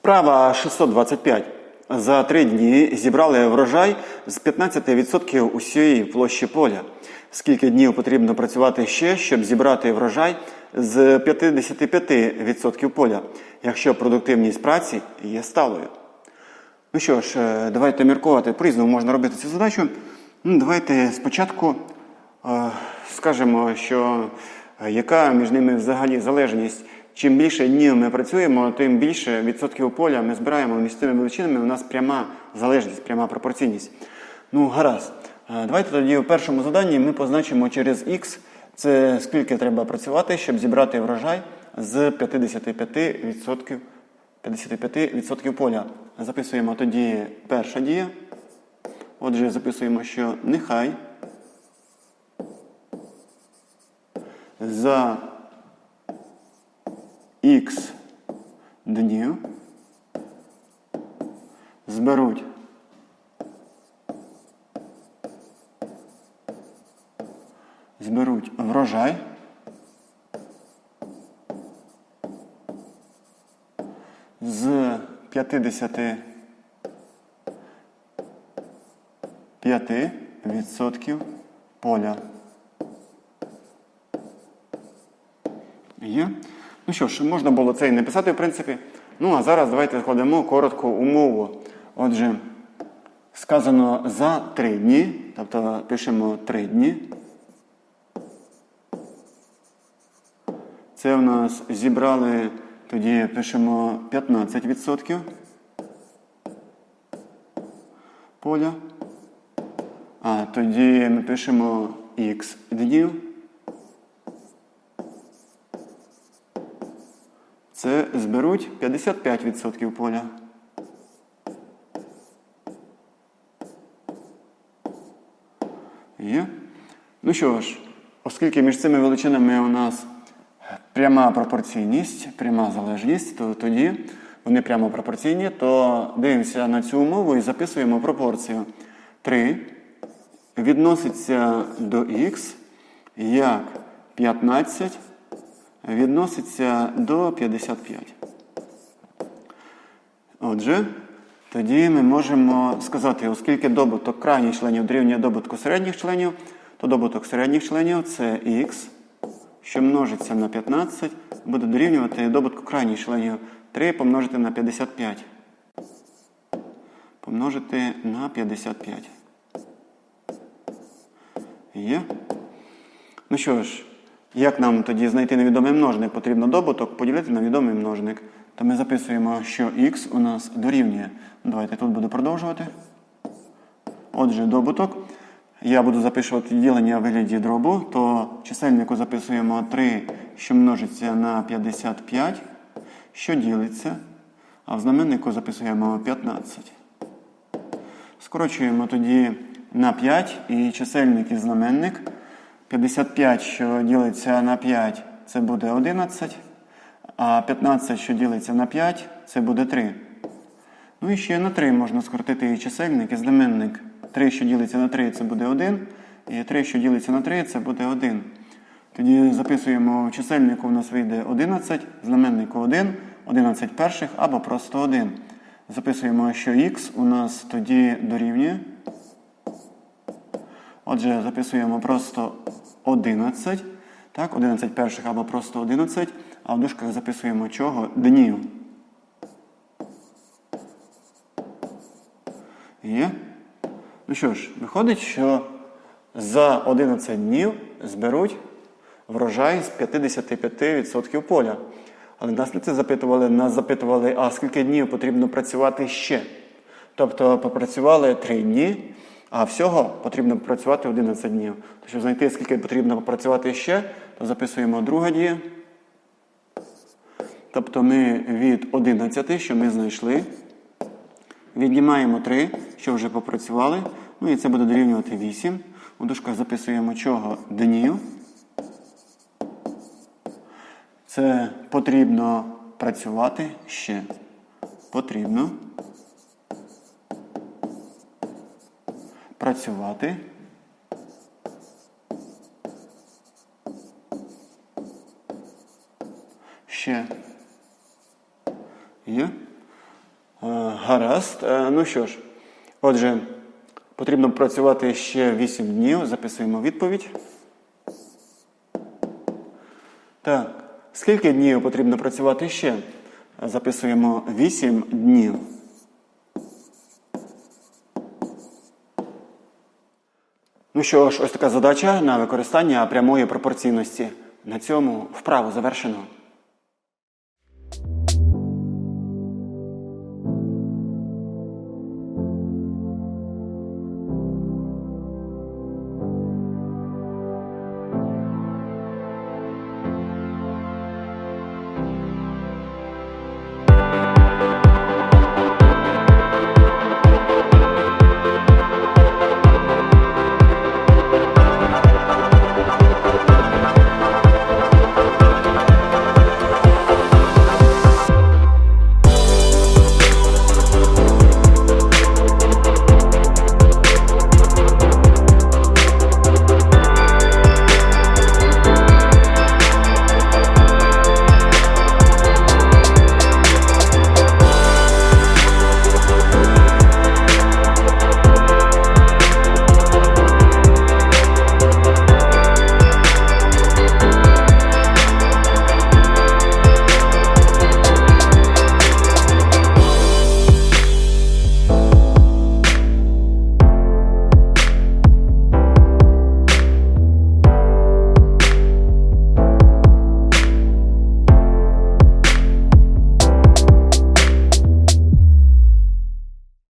Вправа 625. За три дні зібрали врожай з 15% усієї площі поля. Скільки днів потрібно працювати ще, щоб зібрати врожай з 55% поля, якщо продуктивність праці є сталою? Ну що ж, е, давайте міркувати. По-різному можна робити цю задачу. Ну, давайте спочатку е, скажемо, що е, яка між ними взагалі залежність. Чим більше днів ми працюємо, тим більше відсотків поля ми збираємо між цими величинами. У нас пряма залежність, пряма пропорційність. Ну, гаразд. Е, Давайте тоді у першому заданні ми позначимо через х, це скільки треба працювати, щоб зібрати врожай з 55%, 55% поля. Записуємо тоді перша дія. Отже, записуємо, що нехай за х днів зберуть зберуть врожай з 55% поля. Є. Ну що ж, можна було це і не писати, в принципі. Ну, а зараз давайте складемо коротку умову. Отже, сказано за три дні, тобто пишемо три дні. Це в нас зібрали, тоді пишемо 15% поля. А тоді ми пишемо х днів. Це зберуть 55% поля. Є. Ну що ж, оскільки між цими величинами у нас пряма пропорційність, пряма залежність, то тоді вони прямо пропорційні, то дивимося на цю умову і записуємо пропорцію. 3 відноситься до х як 15 відноситься до 55. Отже, тоді ми можемо сказати, оскільки добуток крайніх членів дорівнює добутку середніх членів, то добуток середніх членів це х, що множиться на 15, буде дорівнювати добутку крайніх членів 3 помножити на 55. Помножити на 55. Є? Ну що ж, як нам тоді знайти невідомий множник? Потрібно добуток поділити на відомий множник. То ми записуємо, що х у нас дорівнює. Давайте тут буду продовжувати. Отже, добуток. Я буду записувати ділення в вигляді дробу, то чисельнику записуємо 3, що множиться на 55, що ділиться, а в знаменнику записуємо 15. Скорочуємо тоді на 5 і чисельник і знаменник. 55, що ділиться на 5, це буде 11. А 15, що ділиться на 5, це буде 3. Ну і ще на 3 можна скоротити і чисельник, і знаменник. 3, що ділиться на 3, це буде 1. І 3, що ділиться на 3, це буде 1. Тоді записуємо в чисельнику, у нас вийде 11, знаменнику 1, 11 перших або просто 1. Записуємо, що х у нас тоді дорівнює. Отже, записуємо просто 11. Так, 11 перших або просто 11. А в дужках записуємо чого? Днів. Є? Ну що ж, виходить, що за 11 днів зберуть врожай з 55% поля. Але нас не це запитували, нас запитували, а скільки днів потрібно працювати ще. Тобто попрацювали 3 дні, а всього потрібно працювати 11 днів. То, щоб знайти, скільки потрібно попрацювати ще, то записуємо друга дія. Тобто ми від 11, що ми знайшли, віднімаємо 3, що вже попрацювали. Ну і це буде дорівнювати 8. У дужках записуємо чого днів. Це потрібно працювати ще. Потрібно працювати. Ще. Є? Гаразд. Е, Ну що ж, отже, потрібно працювати ще 8 днів. Записуємо відповідь. Так. Скільки днів потрібно працювати ще? Записуємо 8 днів. Ну що ж, ось така задача на використання прямої пропорційності. На цьому вправу завершено.